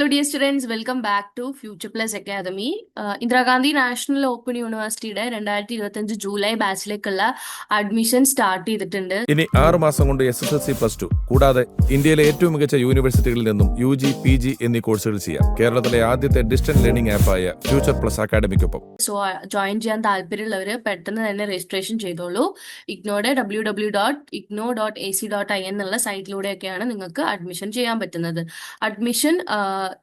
Hello dear students welcome back to future plus academy Indira Gandhi national open യൂണിവേഴ്സിറ്റിയുടെ രണ്ടായിരത്തി ഇരുപത്തഞ്ച് July ബാച്ചിലേക്കുള്ള admission start ചെയ്തിട്ടുണ്ട്. ഇനി ആറ് മാസം കൊണ്ട് S S L C plus two കൂടാതെ ഇന്ത്യയിലെ ഏറ്റവും മികച്ച യൂണിവേഴ്സിറ്റികളിൽ നിന്നും യു ജി പി ജി എന്നീ കോഴ്സുകൾ ചെയ്യാം. കേരളത്തിലെ ആദ്യത്തെ ഡിസ്റ്റന്റ് ലേണിംഗ് ആപ്പായ ഫ്യൂച്ചർ പ്ലസ് അക്കാഡമിക്കൊപ്പം സോ ജോയിൻ ചെയ്യാൻ താല്പര്യമുള്ളവർ പെട്ടെന്ന് തന്നെ രജിസ്ട്രേഷൻ ചെയ്തോളൂ. ഇഗ്നോയുടെ W W dot IGNOU dot A C dot I എന്നുള്ള സൈറ്റിലൂടെയൊക്കെയാണ് നിങ്ങൾക്ക് അഡ്മിഷൻ ചെയ്യാൻ പറ്റുന്നത്. അഡ്മിഷൻ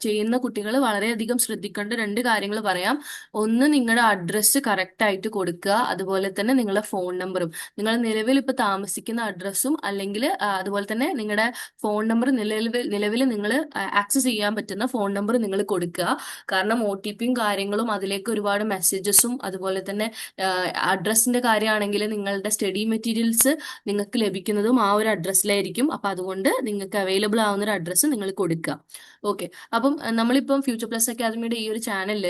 ചെയ്യുന്ന കുട്ടികൾ വളരെയധികം ശ്രദ്ധിക്കേണ്ട രണ്ട് കാര്യങ്ങൾ പറയാം. ഒന്ന് നിങ്ങളുടെ അഡ്രസ്സ് കറക്റ്റ് ആയിട്ട് കൊടുക്കുക. അതുപോലെ തന്നെ നിങ്ങളുടെ ഫോൺ നമ്പറും നിങ്ങൾ നിലവിൽ ഇപ്പൊ താമസിക്കുന്ന അഡ്രസ്സും അല്ലെങ്കിൽ അതുപോലെ തന്നെ നിങ്ങളുടെ ഫോൺ നമ്പർ നിലവിൽ നിലവിൽ നിങ്ങൾ ആക്സസ് ചെയ്യാൻ പറ്റുന്ന ഫോൺ നമ്പർ നിങ്ങൾ കൊടുക്കുക. കാരണം ഒ ടി പിയും കാര്യങ്ങളും അതിലേക്ക് ഒരുപാട് മെസ്സേജസും അതുപോലെ തന്നെ അഡ്രസ്സിന്റെ കാര്യമാണെങ്കിൽ നിങ്ങളുടെ സ്റ്റഡി മെറ്റീരിയൽസ് നിങ്ങൾക്ക് ലഭിക്കുന്നതും ആ ഒരു അഡ്രസ്സിലായിരിക്കും അപ്പൊ അതുകൊണ്ട് നിങ്ങൾക്ക് അവൈലബിൾ ആവുന്ന ഒരു അഡ്രസ്സ് നിങ്ങൾ കൊടുക്കുക. ഓക്കെ അപ്പം നമ്മളിപ്പം ഫ്യൂച്ചർ പ്ലസ് അക്കാദമിയുടെ ഈ ഒരു ചാനലിൽ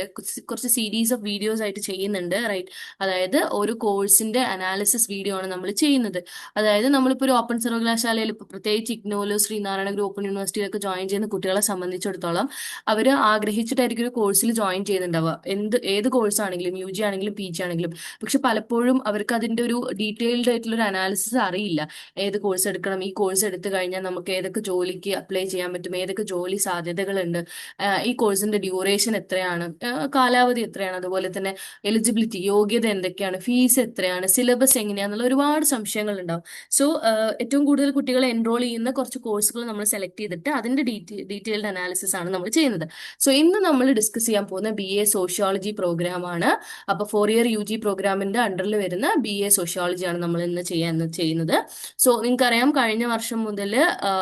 കുറച്ച് സീരീസ് ഓഫ് വീഡിയോസ് ആയിട്ട് ചെയ്യുന്നുണ്ട് റൈറ്റ് അതായത് ഒരു കോഴ്സിന്റെ അനാലിസിസ് വീഡിയോ ആണ് നമ്മൾ ചെയ്യുന്നത്. അതായത് നമ്മളിപ്പോൾ ഒരു ഓപ്പൺ സർവകലാശാലയിൽ ഇപ്പോൾ പ്രത്യേകിച്ച് ഇഗ്നോൽ ശ്രീനാരായണ ഗുരു ഓപ്പൺ യൂണിവേഴ്സിറ്റിയിലൊക്കെ ജോയിൻ ചെയ്യുന്ന കുട്ടികളെ സംബന്ധിച്ചിടത്തോളം അവർ ആഗ്രഹിച്ചിട്ടായിരിക്കും ഒരു കോഴ്സിൽ ജോയിൻ ചെയ്യുന്നുണ്ടാവുക. എന്ത് ഏത് കോഴ്സ് ആണെങ്കിലും യു ജി ആണെങ്കിലും പി ജി ആണെങ്കിലും. പക്ഷെ പലപ്പോഴും അവർക്ക് അതിന്റെ ഒരു ഡീറ്റെയിൽഡ് ആയിട്ടുള്ള ഒരു അനാലിസിസ് അറിയില്ല. ഏത് കോഴ്സ് എടുക്കണം? ഈ കോഴ്സ് എടുത്തു കഴിഞ്ഞാൽ നമുക്ക് ഏതൊക്കെ ജോലിക്ക് അപ്ലൈ ചെയ്യാൻ പറ്റും? ഏതൊക്കെ ജോലി സാധ്യതകളുണ്ട് ആഹ് ഈ കോഴ്സിന്റെ ഡ്യൂറേഷൻ എത്രയാണ്? കാലാവധി എത്രയാണ്? അതുപോലെ തന്നെ എലിജിബിലിറ്റി യോഗ്യത എന്തൊക്കെയാണ്? ഫീസ് എത്രയാണ്? സിലബസ് എങ്ങനെയാണെന്നുള്ള ഒരുപാട് സംശയങ്ങൾ ഉണ്ടാവും സോ ഏറ്റവും കൂടുതൽ കുട്ടികൾ എൻറോൾ ചെയ്യുന്ന കുറച്ച് കോഴ്സുകൾ നമ്മൾ സെലക്ട് ചെയ്തിട്ട് അതിന്റെ ഡീറ്റെയിൽഡ് അനാലിസിസ് ആണ് നമ്മൾ ചെയ്യുന്നത്. സോ ഇന്ന് നമ്മൾ ഡിസ്കസ് ചെയ്യാൻ പോകുന്ന ബി എ സോഷ്യോളജി പ്രോഗ്രാം ആണ്. അപ്പൊ ഫോർ ഇയർ യു ജി പ്രോഗ്രാമിന്റെ അണ്ടറിൽ വരുന്ന ബി എ സോഷ്യോളജി ആണ് നമ്മൾ ഇന്ന് ചെയ്യാൻ ചെയ്യുന്നത്. സോ നിങ്ങൾക്കറിയാം കഴിഞ്ഞ വർഷം മുതൽ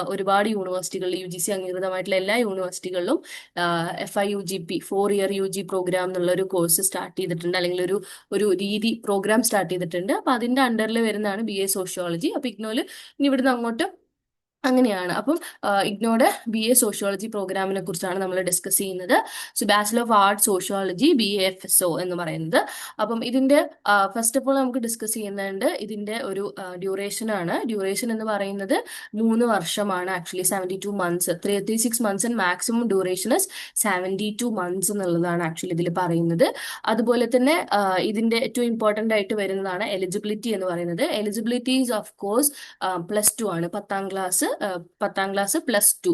ഒരുപാട് യൂണിവേഴ്സിറ്റികളിൽ യു ജി സി അംഗീകൃതമായിട്ടുള്ള എല്ലാ യൂണിവേഴ്സിറ്റികളിലും F Y U G P four year U G programme എന്നുള്ള ഒരു കോഴ്സ് സ്റ്റാർട്ട് ചെയ്തിട്ടുണ്ട്. അല്ലെങ്കിൽ ഒരു ഒരു രീതി പ്രോഗ്രാം സ്റ്റാർട്ട് ചെയ്തിട്ടുണ്ട്. അപ്പൊ അതിന്റെ അണ്ടറിൽ വരുന്നതാണ് ബി എ സോഷ്യോളജി അപ്പൊ ഇഗ്നോൽ ഇനി ഇവിടുന്ന് അങ്ങോട്ട് അങ്ങനെയാണ്. അപ്പം ഇഗ്നോയുടെ ബി എ സോഷ്യോളജി പ്രോഗ്രാമിനെ കുറിച്ചാണ് നമ്മൾ ഡിസ്കസ് ചെയ്യുന്നത്. So bachelor of art sociology B A F S O എന്ന് പറയുന്നത്. അപ്പം ഇതിന്റെ ഫസ്റ്റ് ഓഫ് ഓൾ നമുക്ക് ഡിസ്കസ് ചെയ്യുന്നുണ്ട് ഇതിന്റെ ഒരു ഡ്യൂറേഷൻ ആണ്. ഡ്യൂറേഷൻ എന്ന് പറയുന്നത് മൂന്ന് വർഷമാണ്. Actually seventy two months three three six months and maximum duration is seventy two months എന്നുള്ളതാണ് ആക്ച്വലി ഇതിൽ പറയുന്നത്. അതുപോലെ തന്നെ ഇതിന്റെ ഏറ്റവും ഇമ്പോർട്ടന്റ് ആയിട്ട് വരുന്നതാണ് എലിജിബിലിറ്റി എന്ന് പറയുന്നത്. Eligibility of course plus two ആണ്. പത്താം ക്ലാസ് പത്താം ക്ലാസ് പ്ലസ് ടു.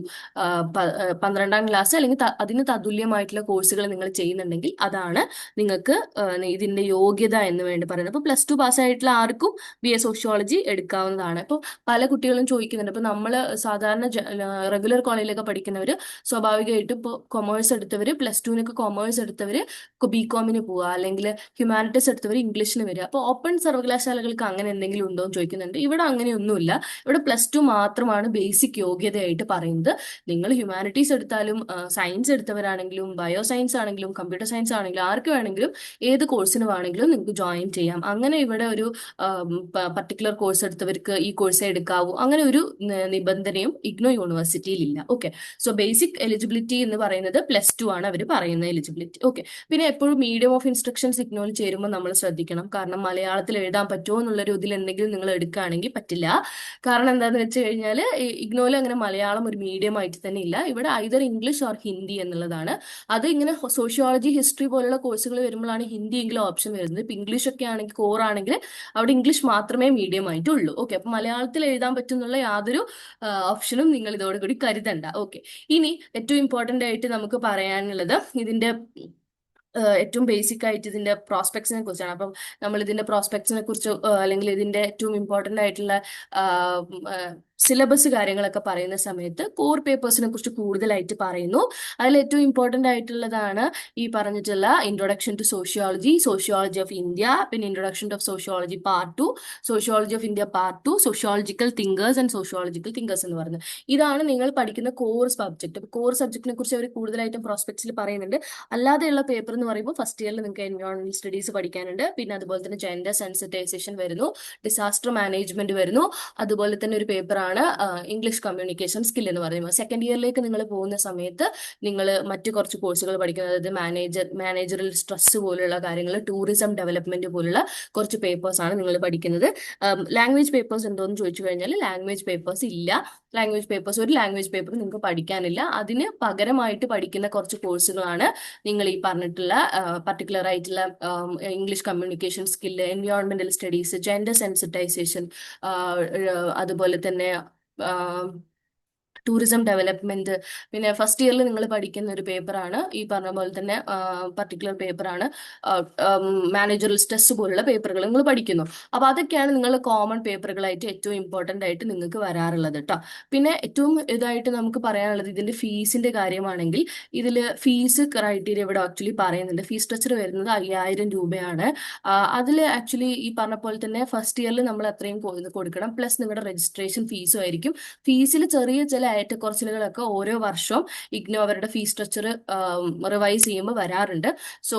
പന്ത്രണ്ടാം ക്ലാസ് അല്ലെങ്കിൽ അതിന് തതുല്യമായിട്ടുള്ള കോഴ്സുകൾ നിങ്ങൾ ചെയ്യുന്നുണ്ടെങ്കിൽ അതാണ് നിങ്ങൾക്ക് ഇതിന്റെ യോഗ്യത എന്ന് വേണ്ടി പറയുന്നത്. അപ്പോൾ പ്ലസ് ടു പാസ്സായിട്ടുള്ള ആർക്കും ബി എ സോഷ്യോളജി എടുക്കാവുന്നതാണ്. അപ്പോൾ പല കുട്ടികളും ചോദിക്കുന്നുണ്ട്. അപ്പോൾ നമ്മൾ സാധാരണ റെഗുലർ കോളേജിലൊക്കെ പഠിക്കുന്നവർ സ്വാഭാവികമായിട്ടും ഇപ്പോൾ കൊമേഴ്സ് എടുത്തവർ പ്ലസ് ടുവിനൊക്കെ കൊമേഴ്സ് എടുത്തവർ ബി കോമിന് പോവുക. അല്ലെങ്കിൽ ഹ്യൂമാനിറ്റീസ് എടുത്തവർ ഇംഗ്ലീഷിന് വരിക. അപ്പോൾ ഓപ്പൺ സർവകലാശാലകൾക്ക് അങ്ങനെ എന്തെങ്കിലും ഉണ്ടോ എന്ന് ചോദിക്കുന്നുണ്ട്. ഇവിടെ അങ്ങനെയൊന്നുമില്ല. ഇവിടെ പ്ലസ് ടു മാത്രമാണ് ബേസിക് യോഗ്യതയായിട്ട് പറയുന്നത്. നിങ്ങൾ ഹ്യൂമാനിറ്റീസ് എടുത്താലും സയൻസ് എടുത്തവരാണെങ്കിലും ബയോ സയൻസ് ആണെങ്കിലും കമ്പ്യൂട്ടർ സയൻസ് ആണെങ്കിലും ആർക്ക് വേണമെങ്കിലും ഏത് കോഴ്സിന് വേണമെങ്കിലും നിങ്ങൾക്ക് ജോയിൻ ചെയ്യാം. അങ്ങനെ ഇവിടെ ഒരു പർട്ടിക്കുലർ കോഴ്സ് എടുത്തവർക്ക് ഈ കോഴ്സേ എടുക്കാവൂ. അങ്ങനെ ഒരു നിബന്ധനയും ഇഗ്നോ യൂണിവേഴ്സിറ്റിയിൽ ഇല്ല. ഓക്കെ സോ ബേസിക് എലിജിബിലിറ്റി എന്ന് പറയുന്നത് പ്ലസ് ടു ആണ് അവർ പറയുന്ന എലിജിബിലിറ്റി ഓക്കെ പിന്നെ എപ്പോഴും മീഡിയം ഓഫ് ഇൻസ്ട്രക്ഷൻസ് ഇഗ്നോയിൽ ചേരുമ്പോൾ നമ്മൾ ശ്രദ്ധിക്കണം. കാരണം മലയാളത്തിൽ എഴുതാൻ പറ്റുമോ എന്നുള്ളൊരു ഇതിൽ എന്തെങ്കിലും നിങ്ങൾ എടുക്കുകയാണെങ്കിൽ പറ്റില്ല. കാരണം എന്താണെന്ന് വെച്ച് കഴിഞ്ഞാൽ ഇഗ്നോയിൽ അങ്ങനെ മലയാളം ഒരു മീഡിയം ആയിട്ട് തന്നെ ഇല്ല. ഇവിടെ ഐതർ ഇംഗ്ലീഷ് ഓർ ഹിന്ദി എന്നുള്ളതാണ്. അത് ഇങ്ങനെ സോഷ്യോളജി ഹിസ്റ്ററി പോലുള്ള കോഴ്സുകൾ വരുമ്പോഴാണ് ഹിന്ദി എങ്കിലും ഓപ്ഷൻ വരുന്നത്. ഇപ്പൊ ഇംഗ്ലീഷ് ഒക്കെ ആണെങ്കിൽ കോർ ആണെങ്കിൽ അവിടെ ഇംഗ്ലീഷ് മാത്രമേ മീഡിയം ആയിട്ടുള്ളൂ. ഓക്കെ അപ്പൊ മലയാളത്തിൽ എഴുതാൻ പറ്റുന്നുള്ള യാതൊരു ഓപ്ഷനും നിങ്ങൾ ഇതോടുകൂടി കരുതണ്ട. ഓക്കെ ഇനി ഏറ്റവും ഇമ്പോർട്ടന്റ് ആയിട്ട് നമുക്ക് പറയാനുള്ളത് ഇതിന്റെ ഏറ്റവും ബേസിക് ആയിട്ട് ഇതിന്റെ പ്രോസ്പെക്ട്സിനെ കുറിച്ചാണ്. അപ്പം നമ്മൾ ഇതിന്റെ പ്രോസ്പെക്ട്സിനെ കുറിച്ച് അല്ലെങ്കിൽ ഇതിന്റെ ഏറ്റവും ഇമ്പോർട്ടന്റ് ആയിട്ടുള്ള സിലബസ് കാര്യങ്ങളൊക്കെ പറയുന്ന സമയത്ത് കോർ പേപ്പേഴ്സിനെ കുറിച്ച് കൂടുതലായിട്ട് പറയുന്നു. അതിൽ ഏറ്റവും ഇമ്പോർട്ടന്റ് ആയിട്ടുള്ളതാണ് ഈ പറഞ്ഞിട്ടുള്ള introduction to sociology sociology of India പിന്നെ introduction of sociology part two sociology of India part two sociological thinkers and sociological thinkers എന്ന് പറയുന്നത്. ഇതാണ് നിങ്ങൾ പഠിക്കുന്ന കോർ സബ്ജക്ട് കോർ സബ്ജക്റ്റിനെ കുറിച്ച് അവർ കൂടുതലായിട്ടും പ്രോസ്പെക്ട്സിൽ പറയുന്നുണ്ട്. അല്ലാതെയുള്ള പേപ്പർ എന്ന് പറയുമ്പോൾ ഫസ്റ്റ് ഇയറിൽ നിങ്ങൾക്ക് എൻവയോൺമെന്റ് സ്റ്റഡീസ് പഠിക്കാനുണ്ട്. പിന്നെ അതുപോലെ തന്നെ ജെൻഡർ സെൻസിറ്റൈസേഷൻ വരുന്നു. ഡിസാസ്റ്റർ മാനേജ്മെന്റ് വരുന്നു. അതുപോലെ തന്നെ ഒരു പേപ്പറാണ് ഇംഗ്ലീഷ് കമ്മ്യൂണിക്കേഷൻ സ്കിൽ എന്ന് പറയുന്നത്. സെക്കൻഡ് ഇയറിലേക്ക് നിങ്ങൾ പോകുന്ന സമയത്ത് നിങ്ങൾ മറ്റു കുറച്ച് കോഴ്സുകൾ പഠിക്കുന്നത് അതായത് മാനേജർ മാനേജറിൽ സ്ട്രെസ് പോലുള്ള കാര്യങ്ങൾ ടൂറിസം ഡെവലപ്മെന്റ് പോലുള്ള കുറച്ച് പേപ്പേഴ്സ് ആണ് നിങ്ങൾ പഠിക്കുന്നത്. ലാംഗ്വേജ് പേപ്പേഴ്സ് എന്തോന്ന് ചോദിച്ചു കഴിഞ്ഞാൽ ലാംഗ്വേജ് പേപ്പേഴ്സ് ഇല്ല. ലാംഗ്വേജ് പേപ്പേഴ്സ് ഒരു ലാംഗ്വേജ് പേപ്പർ നിങ്ങൾക്ക് പഠിക്കാനില്ല. അതിന് പകരമായിട്ട് പഠിക്കുന്ന കുറച്ച് കോഴ്സുകളാണ് നിങ്ങൾ ഈ പറഞ്ഞിട്ടുള്ള പർട്ടിക്കുലർ ആയിട്ടുള്ള ഇംഗ്ലീഷ് കമ്മ്യൂണിക്കേഷൻ സ്കില്ല് എൻവയോൺമെന്റൽ സ്റ്റഡീസ് ജെൻഡർ സെൻസിറ്റൈസേഷൻ അതുപോലെ തന്നെ um, ടൂറിസം ഡെവലപ്മെന്റ് പിന്നെ ഫസ്റ്റ് ഇയറിൽ നിങ്ങൾ പഠിക്കുന്ന ഒരു പേപ്പറാണ് ഈ പറഞ്ഞ പോലെ തന്നെ പർട്ടിക്കുലർ പേപ്പറാണ് മാനേജറൽ സ്ട്രെസ് പോലുള്ള പേപ്പറുകൾ നിങ്ങൾ പഠിക്കുന്നു. അപ്പൊ അതൊക്കെയാണ് നിങ്ങൾ കോമൺ പേപ്പറുകളായിട്ട് ഏറ്റവും ഇമ്പോർട്ടന്റ് ആയിട്ട് നിങ്ങൾക്ക് വരാറുള്ളത് കേട്ടോ പിന്നെ ഏറ്റവും ഇതായിട്ട് നമുക്ക് പറയാനുള്ളത് ഇതിന്റെ ഫീസിന്റെ കാര്യമാണെങ്കിൽ ഇതിൽ ഫീസ് ക്രൈറ്റീരിയ ഇവിടെ ആക്ച്വലി പറയുന്നുണ്ട്. ഫീസ് സ്ട്രക്ചർ വരുന്നത് അയ്യായിരം രൂപയാണ്. അതിൽ ആക്ച്വലി ഈ പറഞ്ഞ പോലെ തന്നെ ഫസ്റ്റ് ഇയറിൽ നമ്മൾ അത്രയും കൊടുക്കണം. പ്ലസ് നിങ്ങളുടെ രജിസ്ട്രേഷൻ ഫീസും ആയിരിക്കും. ഫീസിൽ ചെറിയ ചില ഏറ്റക്കുറച്ചിലുകളൊക്കെ ഓരോ വർഷവും ഇഗ്നോ അവരുടെ ഫീസ് സ്ട്രക്ചർ റിവൈസ് ചെയ്യുമ്പോൾ വരാറുണ്ട്. സോ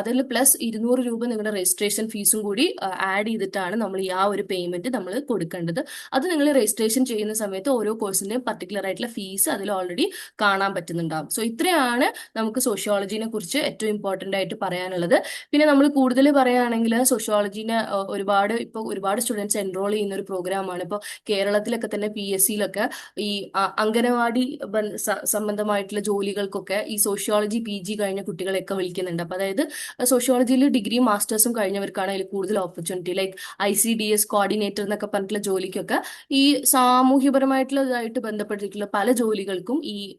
അതിൽ പ്ലസ് ഇരുന്നൂറ് രൂപ നിങ്ങളുടെ രജിസ്ട്രേഷൻ ഫീസും കൂടി ആഡ് ചെയ്തിട്ടാണ് നമ്മൾ ഈ ആ ഒരു പേയ്മെന്റ് നമ്മൾ കൊടുക്കേണ്ടത്. അത് നിങ്ങൾ രജിസ്ട്രേഷൻ ചെയ്യുന്ന സമയത്ത് ഓരോ കോഴ്സിന്റെയും പർട്ടിക്കുലർ ആയിട്ടുള്ള ഫീസ് അതിൽ ഓൾറെഡി കാണാൻ പറ്റുന്നുണ്ടാവും. സോ ഇത്രയാണ് നമുക്ക് സോഷ്യോളജിനെ കുറിച്ച് ഏറ്റവും ഇമ്പോർട്ടന്റ് ആയിട്ട് പറയാനുള്ളത്. പിന്നെ നമ്മൾ കൂടുതൽ പറയുകയാണെങ്കിൽ സോഷ്യോളജിനെ ഒരുപാട് ഇപ്പോൾ ഒരുപാട് സ്റ്റുഡൻസ് എൻറോൾ ചെയ്യുന്ന ഒരു പ്രോഗ്രാമാണ് ഇപ്പോൾ കേരളത്തിലൊക്കെ തന്നെ പി എസ് സിയിലൊക്കെ ഈ അംഗനവാടി ബന്ധ- സംബന്ധമായിട്ടുള്ള ജോലികൾക്കൊക്കെ ഈ സോഷ്യോളജി പി ജി കഴിഞ്ഞ കുട്ടികളെയൊക്കെ വിളിക്കുന്നുണ്ട്. അപ്പൊ അതായത് സോഷ്യോളജിയിൽ ഡിഗ്രിയും മാസ്റ്റേഴ്സും കഴിഞ്ഞവർക്കാണ് അതിൽ കൂടുതൽ opportunity. Like I C D S coordinator എന്നൊക്കെ പറഞ്ഞിട്ടുള്ള ജോലിക്കൊക്കെ ഈ സാമൂഹ്യപരമായിട്ടുള്ളതായിട്ട് ബന്ധപ്പെട്ടിട്ടുള്ള പല ജോലികൾക്കും ഈ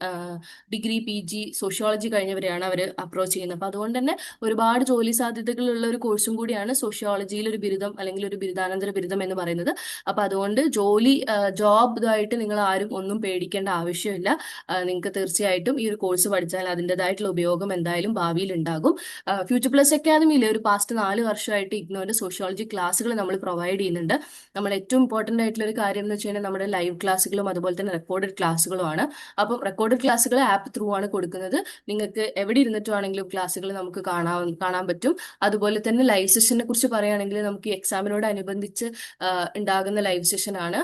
ഡിഗ്രി പി ജി സോഷ്യോളജി കഴിഞ്ഞവരെയാണ് അവർ അപ്രോച്ച് ചെയ്യുന്നത്. അപ്പൊ അതുകൊണ്ട് തന്നെ ഒരുപാട് ജോലി സാധ്യതകളുള്ള ഒരു കോഴ്സും കൂടിയാണ് സോഷ്യോളജിയിൽ ഒരു ബിരുദം അല്ലെങ്കിൽ ഒരു ബിരുദാനന്തര ബിരുദം എന്ന് പറയുന്നത്. അപ്പൊ അതുകൊണ്ട് ജോലി ജോബ് ഇതായിട്ട് നിങ്ങൾ ആരും ഒന്നും പേടിക്കേണ്ട ആവശ്യമില്ല. നിങ്ങൾക്ക് തീർച്ചയായിട്ടും ഈ ഒരു കോഴ്സ് പഠിച്ചാൽ അതിന്റെതായിട്ടുള്ള ഉപയോഗം എന്തായാലും ഭാവിയിൽ ഉണ്ടാകും. ഫ്യൂച്ചർ പ്ലസ് അക്കാദമിയിൽ ഒരു പാസ്റ്റ് നാല് വർഷമായിട്ട് ഇഗ്നോന്റെ സോഷ്യോളജി ക്ലാസ്സുകൾ നമ്മൾ പ്രൊവൈഡ് ചെയ്യുന്നുണ്ട്. നമ്മൾ ഏറ്റവും ഇമ്പോർട്ടന്റ് ആയിട്ടുള്ള ഒരു കാര്യം എന്ന് വെച്ച് കഴിഞ്ഞാൽ നമ്മുടെ ലൈവ് ക്ലാസ്സുകളും അതുപോലെ തന്നെ റെക്കോർഡഡ് ക്ലാസ്സുകളുമാണ് അപ്പം റെക്കോർഡഡ് ക്ലാസ്സുകൾ ആപ്പ് ത്രൂ ആണ് കൊടുക്കുന്നത്. നിങ്ങൾക്ക് എവിടെ ഇരുന്നിട്ട് വേണമെങ്കിലും ക്ലാസ്സുകൾ നമുക്ക് കാണാൻ കാണാൻ പറ്റും. അതുപോലെ തന്നെ ലൈവ് സെഷനെ കുറിച്ച് പറയുകയാണെങ്കിൽ നമുക്ക് എക്സാമിനോട് അനുബന്ധിച്ച് ഉണ്ടാകുന്ന ലൈവ് സെഷൻ ആണ്.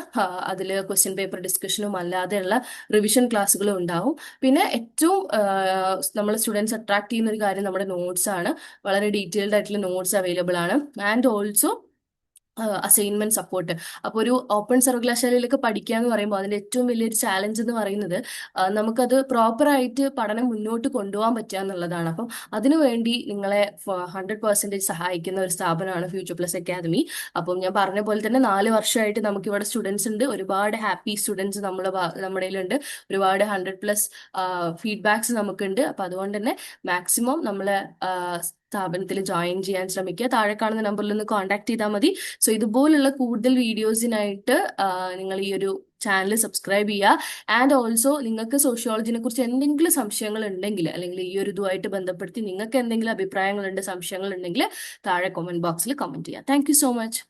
അതിൽ ക്വസ്റ്റ്യൻ പേപ്പർ ഡിസ്കഷനും അല്ലാതെയുള്ള റിവിഷൻ ക്ലാസ്സുകളും ഉണ്ടാവും. പിന്നെ ഏറ്റവും നമ്മൾ സ്റ്റുഡൻസ് അട്രാക്ട് ചെയ്യുന്ന ഒരു കാര്യം നമ്മുടെ നോട്ട്സ് ആണ്. വളരെ ഡീറ്റെയിൽഡ് ആയിട്ടുള്ള നോട്ട്സ് അവൈലബിൾ ആണ്. ആൻഡ് ഓൾസോ അസൈൻമെന്റ് സപ്പോർട്ട് അപ്പോൾ ഒരു ഓപ്പൺ സർവകലാശാലയിലൊക്കെ പഠിക്കുക എന്ന് പറയുമ്പോൾ അതിന്റെ ഏറ്റവും വലിയൊരു ചാലഞ്ച് എന്ന് പറയുന്നത് നമുക്കത് പ്രോപ്പറായിട്ട് പഠനം മുന്നോട്ട് കൊണ്ടുപോകാൻ പറ്റുക എന്നുള്ളതാണ്. അപ്പം അതിനുവേണ്ടി നിങ്ങളെ ഹൺഡ്രഡ് പെർസെന്റേജ് സഹായിക്കുന്ന ഒരു സ്ഥാപനമാണ് ഫ്യൂച്ചർ പ്ലസ് അക്കാദമി അപ്പം ഞാൻ പറഞ്ഞ പോലെ തന്നെ നാല് വർഷമായിട്ട് നമുക്ക് ഇവിടെ സ്റ്റുഡൻസ് ഉണ്ട്. ഒരുപാട് ഹാപ്പി സ്റ്റുഡൻസ് നമ്മുടെ നമ്മുടെ ഉണ്ട് ഒരുപാട് ഹൺഡ്രഡ് പ്ലസ് ഫീഡ്ബാക്സ് നമുക്കുണ്ട്. അപ്പം അതുകൊണ്ട് തന്നെ മാക്സിമം നമ്മളെ സ്ഥാപനത്തിൽ ജോയിൻ ചെയ്യാൻ ശ്രമിക്കുക. താഴെ കാണുന്ന നമ്പറിൽ ഒന്ന് കോൺടാക്ട് ചെയ്താൽ മതി. സോ ഇതുപോലുള്ള കൂടുതൽ വീഡിയോസിനായിട്ട് നിങ്ങൾ ഈ ഒരു ചാനൽ സബ്സ്ക്രൈബ് ചെയ്യുക. ആൻഡ് ഓൾസോ നിങ്ങൾക്ക് സോഷ്യോളജിനെ കുറിച്ച് എന്തെങ്കിലും സംശയങ്ങൾ ഉണ്ടെങ്കിൽ അല്ലെങ്കിൽ ഈ ഒരു ഇതുമായിട്ട് ബന്ധപ്പെടുത്തി നിങ്ങൾക്ക് എന്തെങ്കിലും അഭിപ്രായങ്ങളുണ്ട് സംശയങ്ങൾ ഉണ്ടെങ്കിൽ താഴെ കമന്റ് ബോക്സിൽ കമന്റ് ചെയ്യുക. Thank so much